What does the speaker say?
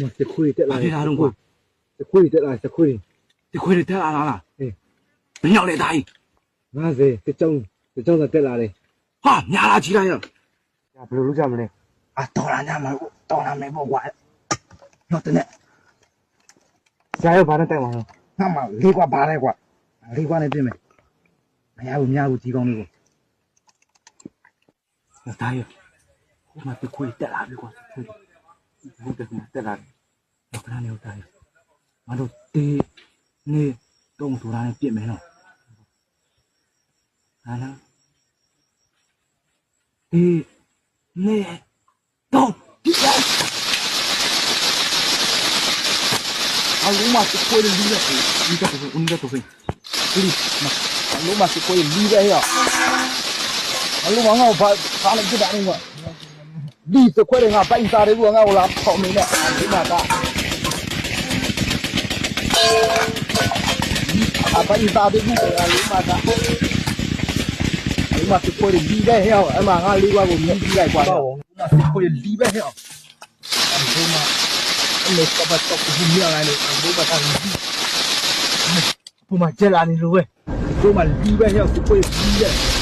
မစခွေတက်လာတယ်ဒါတော့ကိုစခွေတက်လာစခွေစခွေတက်လာလားအေးမညောက်လေသားကြီး90တကြောင်တကြောင်တက်လာတယ်ဟာညာလာကြီးလိုက်ရောဒါဘယ်လိုလုပ်ကြမလဲအတော်လာညမတော်လာမယ်ပေါ့ကွာတော့တနေ့ဇာရောက်ဘာနဲ့တိုက်မှာလဲငါမလေးကွာဘာလဲကွာလေးကွာနဲ့ပြင်မယ်မရဘူးမရဘူးကြီးကောင်းလေးကိုဒါရဟိုမှာတခွေတက်လာပြီကွာတခွေ này tay mà đồ tê nê công thủ này tiệm mấy nó tê nê tông à lúc mà cái quay đi ra đi ra tổ hình đi ra tổ hình đi mà lúc mà cái quay đi ra hiểu à lúc mà ngồi phải phá lên cái đạn không ạ ဒီစခွဲတွေငါပိုင်စားတယ်ဘူးငါဟိုလာပေါင်နေနဲ့ဒီမှာကအပိုင်စားတယ်ဘူးငါဒီမှာကဒီမှာစခွဲတွေဒီပဲဟဲ့အမငါလေးပါကိုမြင်ကြည့်လိုက်ပါတော့ဒီမှာစခွဲတွေဒီပဲဟဲ့ဒီမှာအမေကပတ်တော့ဘူးမြင်လိုက်လို့ဒီမှာထားနေဒီမှာကျလာနေလို့ပဲဒီမှာဒီပဲဟဲ့စခွဲတွေဒီပဲ